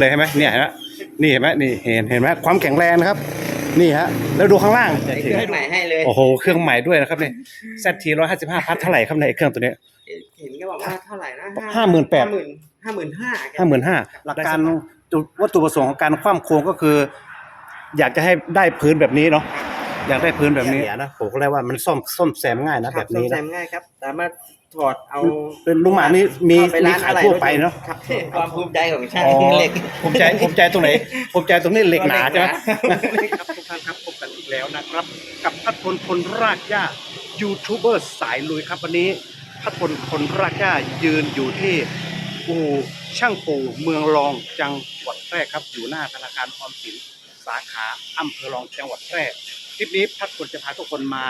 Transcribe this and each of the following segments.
เลยใช่ไหมเนี่ยเห็นไหมนี่เห็นไหมนี่เห็นเห็นไหมความแข็งแรงนะครับ นี่ฮะแล้วดูข้างล่างใส่เครื่องใหม่ให้เลยโอ้โหเครื่องใหม่ด้วยนะครับเนี่ย ZT ร้อยห้าสิบห้าพัทเท่าไหร่ครับในยไอ้เครื่องตัวเนี้ยเห็นก็บอกว่าเท่าไหร่นะห้าหมื่นแปดห้าหมื่นห้าหมื่นห้าห้าหมื่นห้าหลักการจุดวัตถุประสงค์ของการคว่ำโครงก็คือ อยากจะให้ได้พื้นแบบนี้เนาะ อยากได้พื้นแบบนี้นะผมก็เรียกว่ามันซ่อมซ่อมแซมง่ายนะแบบนี้ซ่อมแซนะมง่ายครับ สามารถถอดเอาเป็นลุงหมานี่มีเข้าไปมีร้านขายอะไรทั่วไปเนาะครับความภูมิใจของช่างอ๋อเหล็กภูมิใจภูมิใจตรงไหนภูมิใจตรงนี้เหล็กหนาใช่ไหมเหล็กหนาครับทุกท่านครับพบกันอีกแล้วนะครับ กับพัดพลคนรากหญ้ายูทูบเบอร์สายลุยครับวันนี้พัดพลคนรากหญ้ายืนอยู่ที่อู่ช่างปูเมืองรองจังหวัดแพร่ครับอยู่หน้าธนาคารออมสินสาขาอำเภอรองจังหวัดแพร่ คลิปนี้พัดพลจะพาทุกคนมา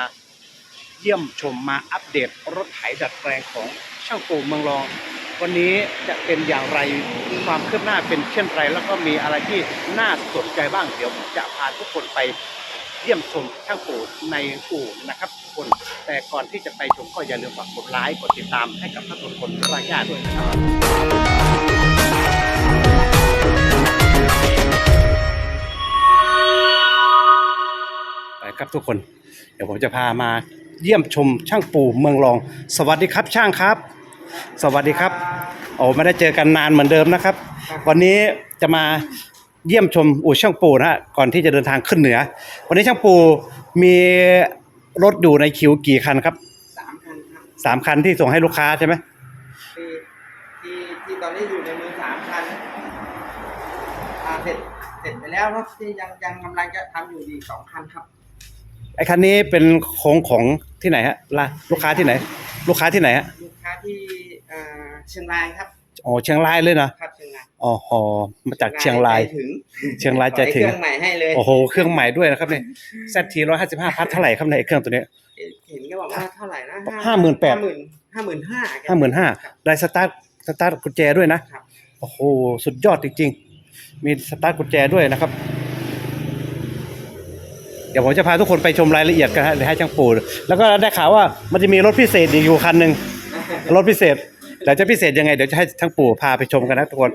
เยี่ยมชมมาอัปเดตรถไถดัดแปลงของช่างปูเมืองรอง วันนี้จะเป็นอย่างไรความคืบหน้าเป็นเช่นไร แล้วก็มีอะไรที่น่าสนใจบ้างเดี๋ยวผมจะพาทุกคนไปเยี่ยมชมช่างปูในอู่นะครับทุกคน แต่ก่อนที่จะไปชมก็อย่าลืมฝากกดไลค์กดติดตามให้กับท่านทุกคนรายญาติด้วยนะครับ ครับทุกคน เดี๋ยวผมจะพามาเยี่ยมชมช่างปูเมืองรอง สวัสดีครับช่างครับ สวัสดีครับโอ้ไม่ได้เจอกันนานเหมือนเดิมนะครับ วันนี้จะมาเยี่ยมชมอู่ช่างปูนะฮะก่อนที่จะเดินทางขึ้นเหนือ วันนี้ช่างปูมีรถอยู่ในคิวกี่คันครับสามคันครับสามคันที่ส่งให้ลูกค้าใช่ไหมที่ที่ที่ตอนนี้อยู่ในมือสามคันอ่าเสร็จเสร็จไปแล้วเนอะที่ยังยังกำลังจะทำอยู่อีกสองคันครับ ไอ้คันนี้เป็นของของที่ไหนฮะล่ะลูกค้าที่ไหน ลูกค้าที่ไหนฮะลูกค้าที่เอ่อเชียงรายครับอ๋อเชียงรายเลยนะครับเชียงรายอ๋อหอมาจากเชียงรายใจถึงเชียงรายใจถึงเครื่องใหม่ให้เลยโอ้โหเครื่องใหม่ด้วยนะครับเนี่ย ZT ร้อยห้าสิบห้าพัทเท่าไหร่ครับในยไอ้เครื่องตัวเนี้ยเห็นก็บอกว่าเท่าไหร่นะห้าหมื่นแปดห้าหมื่นห้าหมื่นห้าห้าหมื่นห้าได้สตาร์ทสตาร์ทกุญแจด้วยนะครับโอ้โหสุดยอดจริงๆมีสตาร์ทกุญแจด้วยนะครับ เดี๋ยวผมจะพาทุกคนไปชมรายละเอียดกันฮะให้ช่างปูแล้วก็ได้ข่าวว่ามันจะมีรถพิเศษอีกอยู่คันหนึ่งรถพิเศษเดี๋ยวจะพิเศษยังไงเดี๋ยวจะให้ช่างปู่พาไปชมกันนะทุกคน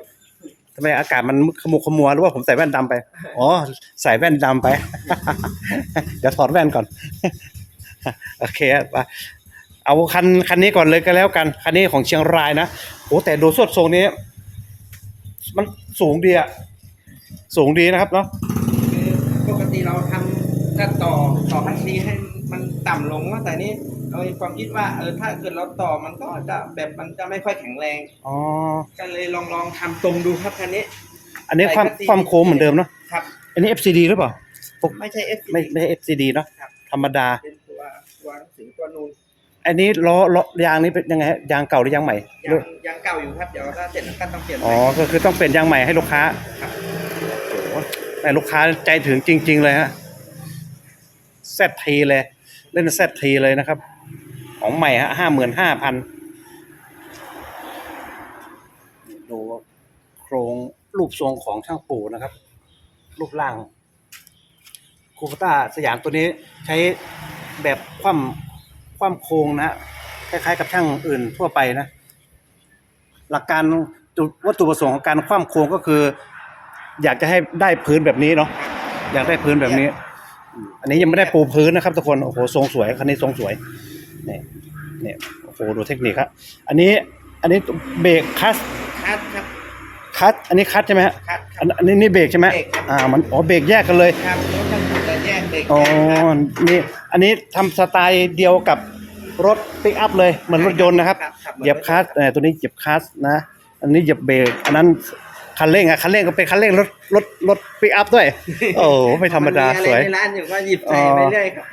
ทำไมอากาศมันขมุกขมัวหรือว่าผมใส่แว่นดำไปอ๋อใส่แว่นดำไป เดี๋ยวถอดแว่นก่อนโอเคไปเอาคันคันนี้ก่อนเลยก็แล้วกันคันนี้ของเชียงรายนะโอ้แต่ดูสดทรงนี้ มันสูงดีอะสูงดีนะครับเนาะ คือปกติเราทำจะ ต่อต่อพันธีให้มันต่ำลงว่าแต่นี้เรามีความคิดว่าเออถ้าเกิดเราต่อมันก็จะแบบมันจะไม่ค่อยแข็งแรงอ๋อก็เลยลองลองทำตรงดูครับคันนี้ อันนี้ความใส่พันธีความโค้งเหมือนเดิมเนาะครับ อันนี้ FCD หรือเปล่าไม่ใช่ F ไม่ไม่ใช่ FCD เนาะครับธรรมดาเป็นตัวตัวหนังสือตัวนูนอันนี้ล้อล้อยางนี้เป็นยังไงฮะยางเก่าหรือยางใหม่ยังยังเก่าอยู่ครับเดี๋ยวถ้าเสร็จแล้วก็ต้องเปลี่ยนใหอ๋อม่ก็คือต้องเปลี่ยนยางใหม่ให้ลูกค้าครับโอ้โหแต่ลูกค้าใจถึงจริง ๆ เลยฮะ เซตทีเลย เล่นเซตทีเลยนะครับ ของใหม่ฮะห้าหมื่นห้าพันดูโครงรูปทรงของช่างปู่นะครับ รูปร่างคูปต้าสยามตัวนี้ใช้แบบคว่ำคว่ำโครงนะฮะคล้ายๆ กับช่างอื่นทั่วไปนะ หลักการจุดวัตถุประสงค์ของการคว่ำโครงก็คือ อยากจะให้ได้พื้นแบบนี้เนาะอยากได้พื้นแบบนี้ อืมอันนี้ยังไม่ได้ปูพื้นนะครับทุกคนโอ้โหทรงสวยคันนี้ทรงสวยเนี่ยเนี่ยโอ้โหดูเทคนิคครับอันนี้อันนี้เบรกคัสคัดครับคัสอันนี้คัสใช่ไหมฮะคัดคอัรับนอันนี้นี่เบรกใช่ไหมเบรกครับ อ่ามันอ๋อเบรกแยกกันเลยครับรถต้องจะแยกเบรกอ๋อแยกครับนี่อันนี้ทำสไตล์เดียวกับรถปิกอัพเลยเหมือนรถยนต์นะครับครับ เหยียบคลัสเอ่อตัวนี้เหยียบคลัสนะ อันนี้เหยียบเบรก อันนั้น คันเร่งอะคันเร่งก็เป็นคันเร่งรถรถรถปิกอัพด้วย โอ้โหไม่ธรรมดานอะไรสวย ในร้านอยู่ก็หยิบใส่ไปเรื่อยครับ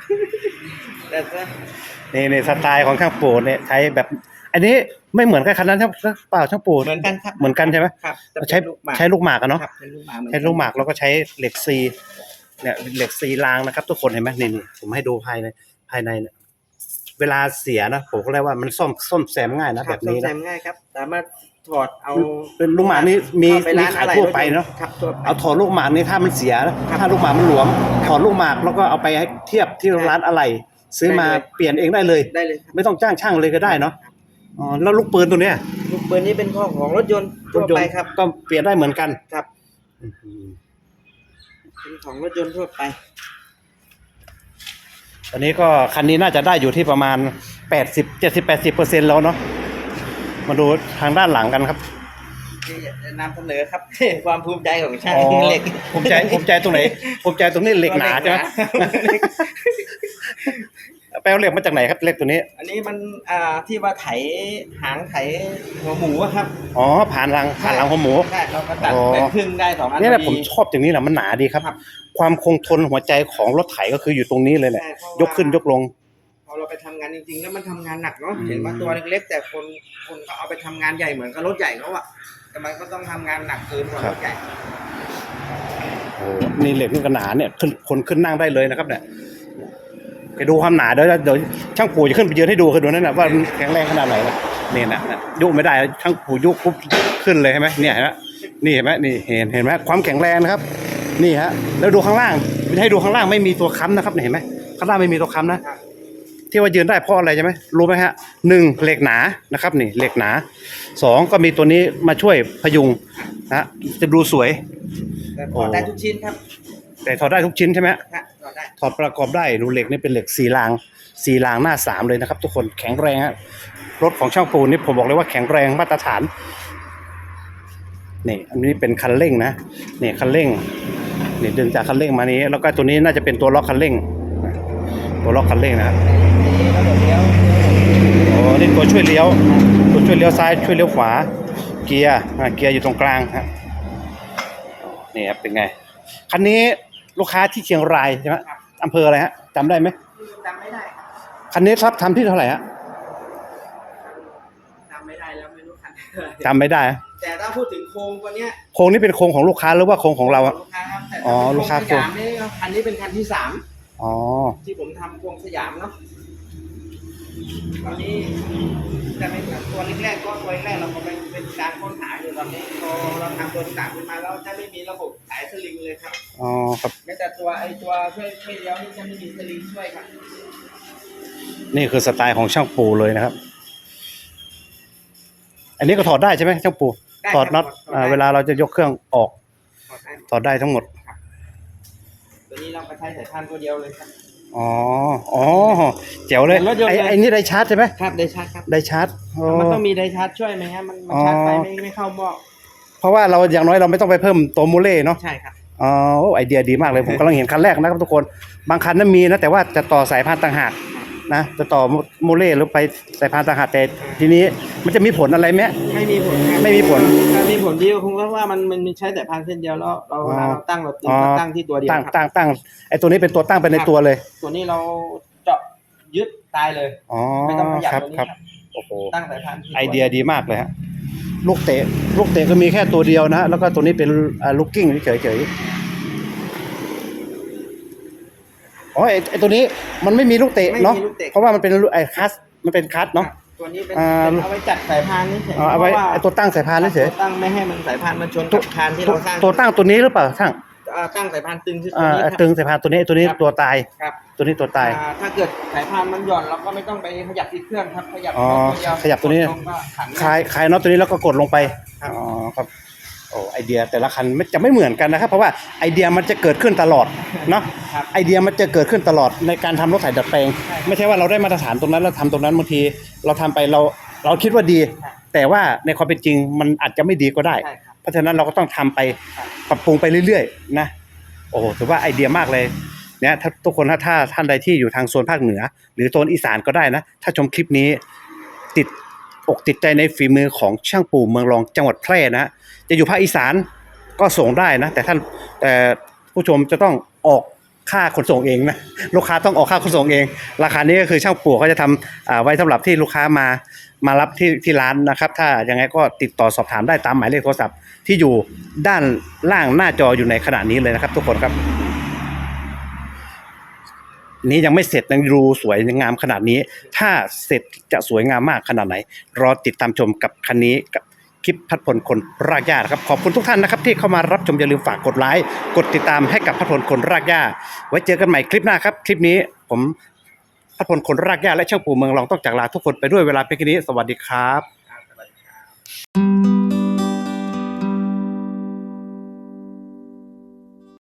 แต่ก็นี่นี่สไตล์ของช่างปู่เนี่ยใช้แบบ อันนี้ไม่เหมือนกับคันนั้นใช่เปล่าช่างปู่เหมือนกันครับเหมือนกันใช่ไหมครับแต่เป็นใช้ลูกหมากใช้ลูกหมากอะเนาะครับเป็นลูกหมากเหมือนใช้ลูกหมากแล้วก็ใช้เหล็กซีเนี่ยเหล็กซีรางนะครับ ทุกคนเห็นไหมนี่นี่ผมให้ดูภายในภายในเนี่ยเวลาเสียนะผมก็เรียกว่ามันซ่อมซ่อมแซมง่ายนะแบบนี้ซ่อมแซนะมง่ายครับ สามารถ ถอดเอาเป็นลูกหมากนี่มีเข้าไปมีร้านขายอะไรทั่วไปเนาะครับทั่วไป เอาถอดลูกหมากนี่ถ้ามันเสียนะถ้าลูกหมากมันหลวม ถอดลูกหมากแล้วก็เอาไปให้เทียบที่ร้านอะไร ซื้อมาได้เลย เปลี่ยนเองได้เลย ได้เลยครับไม่ต้องจ้างช่างเลยก็ได้เนาะอ๋อแล้วลูกปืนตัวเนี้ยลูกปืนนี้เป็นข้อของรถยนต์รทั่วถยนไปต์ครับก็เปลี่ยนได้เหมือนกันครับอื้อหือเป็นของรถยนต์ทั่วไปตอนนี้ก็คันนี้น่าจะได้อยู่ที่ประมาณแปดสิบเจ็ดสิบแปดสิบเปอร์เซ็นต์แล้วเนาะ มาดูทางด้านหลังกันครับที่จะนำเสนอครับ ความภูมิใจของช่างอ๋อเหล็กภูมิใจภูมิใจตรงไหนภูมิใจตรงนี้เหล็กหนาใช่ไหมแปลว่าเหล็กมาจากไหนครับเหล็กตัวนี้ อันนี้มันอ่าที่ว่าไถหางไถหัวหมูอะครับอ๋อผ่านหลังผ่านหลังหัวหมูใช่เราก็ตัดอ๋อแบ่งครึ่งได้สองอันเนี่ยแหละพผอมดีชอบอย่างนี้แหละมันหนาดีครับครับ ความคงทนหัวใจของรถไถก็คืออยู่ตรงนี้เลยแหละใช่เพราะยกขึ้นยกลงพ อเราไปทำงานจริงๆ แล้วมันทำงานหนักเนาะอืมเห็นว่าตัวเล็กๆแต่คนคนก็เอาไปทำงานใหญ่เหมือนกับรถใหญ่เขาอะแต่มันก็ต้องทำงานหนักเกินกว่ารถใหญ่โอ้โหนี่เหล็กนี่ก็หนาเนี่ยขึ้นคนขึ้นนั่งได้เลยนะครับ เนี่ยไปดูความหนาเดี๋ยวเดี๋ยวช่างปู่จะขึ้นไปยืนให้ดูคือดูนั่นนะว่ามันแข็งแรงขนาดไหนนะนี่นะนะยุบไม่ได้ช่างปู่ยุบปุ๊บขึ้นเลยใช่ไหมเนี่ยเห็นไหมนี่เห็นไหมนี่เห็นเห็นไหมความแข็งแรงนะครับ นี่ฮะ แล้วดูข้างล่างให้ดูข้างล่างไม่มีตัวค้ำนะครับเนี่ยเห็นไหมข้างล่างไม่มีตัวค้ำนะครับ ที่ว่ายืนได้เพราะอะไรใช่ไหมรู้ไหมฮะหนึ่งเหล็กหนานะครับนี่เหล็กหนาสองก็มีตัวนี้มาช่วยพยุงนะฮะจะดูสวยแต่ถโอ้อดได้ทุกชิ้นครับ แต่ถอดได้ทุกชิ้นใช่ไหมฮะฮะถอดได้ถอดประกอบได้ดูเหล็กนี่เป็นเหล็กสี่รางสี่รางหน้าสามเลยนะครับ ทุกคนแข็งแรงฮะรถของช่างปูนนี่ผมบอกเลยว่าแข็งแรงมาตรฐานนี่อันนี้เป็นคันเร่งนะนี่คันเร่งนี่ดึงจากคันเร่งมานี้ แล้วก็ตัวนี้น่าจะเป็นตัวล็อกคันเร่ง ตัวล็อกคันเร่งนะครับนี่แล้วเดี๋ยวเลี้ยวโอ้นี่ตัวช่วยเลี้ยว ตัวช่วยเลี้ยวซ้ายช่วยเลี้ยวขวา เกียร์อ่าเกียร์อยู่ตรงกลางฮะนี่ครับเป็นไง คันนี้ลูกค้าที่เชียงรายใช่ไหมอำเภออะไรฮะจำได้ไหมจำไม่ได้ครับคันนี้ครับทำที่เท่าไหร่ฮะจำไม่ได้แล้วไม่รู้คันจำไม่ได้ฮะแต่ถ้าพูดถึงโครงตัวเนี้ยโครงนี้เป็นโครงของลูกค้าหรือว่าโครงของเราอะลูกค้าครับแต่อ๋อลูกค้าโครงสยามนี่คันนี้เป็นคันที่สาม อ๋อ ที่ผมทำโครงสยามเนาะตอนนี้แต่ไม่ตัวแรกๆก็ตัวแรกเราก็เป็นเป็นการค้นหาอยู่ตอนนี้พอเราทำตัวที่สามขึ้นมาแล้วจะไม่มีระบบสายสลิงเลยครับอ๋อครับแม้แต่ตัวไอตัวช่วยช่วยเลี้ยวนี่จะไม่มีสลิงช่วยครับ นี่คือสไตล์ของช่างปูเลยนะครับ อันนี้ก็ถอดได้ใช่ไหมช่างปู ได้ถอดน็อตครับอ่าถอดได้เวลาเราจะยกเครื่องออก ถอดได้ถอดได้ทั้งหมด ตัวนี้เราไปใช้สายพานตัวเดียวเลยครับ อ๋อ อ๋อแจ๋วเลยเป็นรถยนต์ไอ้เลย ไอ้นี่ได้ชาร์จใช่ไหมครับได้ชาร์จครับ ได้ชาร์จอ๋อมันต้องมีไดชาร์จช่วยไหมฮะมันมันอ๋อ ชาร์จไฟไม่ไม่เข้าหม้อเพราะว่าเราอย่างน้อยเราไม่ต้องไปเพิ่มตัวมูเล่เนาะ ใช่ครับ อ๋อโอ้ไอเดียดีมากเลย ผมกำลังเห็นคันแรกนะครับทุกคน บางคันนั้นมีนะแต่ว่าจะต่อสายพานต่างหาก นะจะต่อมูเล่หรือไปสายพานต่างหากแต่ทีนี้มันจะมีผลอะไรไหม ไม่มีผลครับไม่มีผลถ้ามีผลดีก็คงเพราะว่ามันมันมีใช้แต่พานเส้นเดียวแล้วเราเวลาเราตั้งเราตึงอ๋อก็ตั้งที่ตัวเดียวตั้งครับตั้งตั้งไอตัวนี้เป็นตัวตั้งไปในตัวเลยตัวนี้เราเจาะยึดตายเลย อ๋อไม่ต้องขยับครับตัวนี้ครับครับโอ้โหตั้งสายพานที่ตัวไอเดียดีมากเลยฮะลูกเตะลูกเตะก็มีแค่ตัวเดียวนะแล้วก็ตัวนี้เป็นอ่าลูกกิ้งเฉยเฉยๆ อ๋อไอไอตัวนี้มันไม่มีลูกเตะไม่เนาะมีลูกเตะ เพราะว่ามันเป็นลูกไอคัสมันเป็นคัสเนาะ ตัวนี้เป็นอ่า เป็นเอาไว้จัดสายพานนี่เฉยอ๋อเอาไว้พระไอตัวตั้งสายพานเฉยตัวตั้งไม่ให้มันสายพานมันชนตักัวบคานที่ๆตัวเราสร้างตัวตั้งตัวนี้หรือเปล่าช่างอ่าตั้งสายพานตึงที่ตัวอ่านี้ครับตึงสายพานตัวนี้ตัวนี้ครับตัวตาย ครับตัวนี้ตัวตาย อ่าถ้าเกิดสายพานมันหย่อนเราก็ไม่ต้องไปขยับที่เครื่องครับขยับอ๋อตัวเดียวขยับตัวนี้ กดลงก็ขัน คลายคลายน็อตตัวนี้แล้วก็กดลงไป ครับ อ๋อครับ โอ้ไอเดียแต่ละคันไม่จะไม่เหมือนกันนะครับ เพราะว่าไอเดียมันจะเกิดขึ้นตลอดเนาะครับไอเดียมันจะเกิดขึ้นตลอดในการทำรถไถดัดแปลงใช่ไม่ใช่ว่าเราได้มาตรฐานตรงนั้นเราทำตรงนั้นบางที เราทำไปเราเราคิดว่าดี ครับแต่ว่าในความเป็นจริงมันอาจจะไม่ดีก็ได้ ใช่ครับเพราะฉะนั้นเราก็ต้องทำไปครับ ปรับปรุงไปเรื่อยๆนะโอ้โหถือว่าไอเดียมากเลยเนี่ยถ้าทุกคนถ้าถ้าท่านใดที่อยู่ทางโซนภาคเหนือ หรือโซนอีสานก็ได้นะ ถ้าชมคลิปนี้ติด อกติดใจในฝีมือของช่างปู่เมืองรองจังหวัดแพร่นะจะอยู่ภาคอีสานก็ส่งได้นะ แต่ท่านแต่ผู้ชมจะต้องออกค่าขนส่งเองนะลูกค้าต้องออกค่าขนส่งเอง ราคานี้ก็คือช่างปู่เขาจะทำอ่าไว้สำหรับที่ลูกค้ามามารับที่ที่ร้านนะครับ ถ้ายังไงก็ติดต่อสอบถามได้ตามหมายเลขโทรศัพท์ที่อยู่ด้านล่างหน้าจออยู่ในขณะนี้เลยนะครับ ทุกคนครับ นี้ยังไม่เสร็จยังดูสวยยังงามขนาดนี้ ถ้าเสร็จจะสวยงามมากขนาดไหน รอติดตามชมกับคันนี้กับคลิปพัดพลคนรากหญ้านะครับขอบคุณทุกท่านนะครับ ที่เข้ามารับชมอย่าลืมฝากกดไลค์กดติดตามให้กับพัดพลคนรากหญ้าไว้เจอกันใหม่คลิปหน้าครับ คลิปนี้ผมพัดพลคนรากหญ้าและเช่าปู่เมืองรองต้องจากลาทุกคนไปด้วยเวลาเพียงแค่นี้ สวัสดีครับครับสวัสดีครับ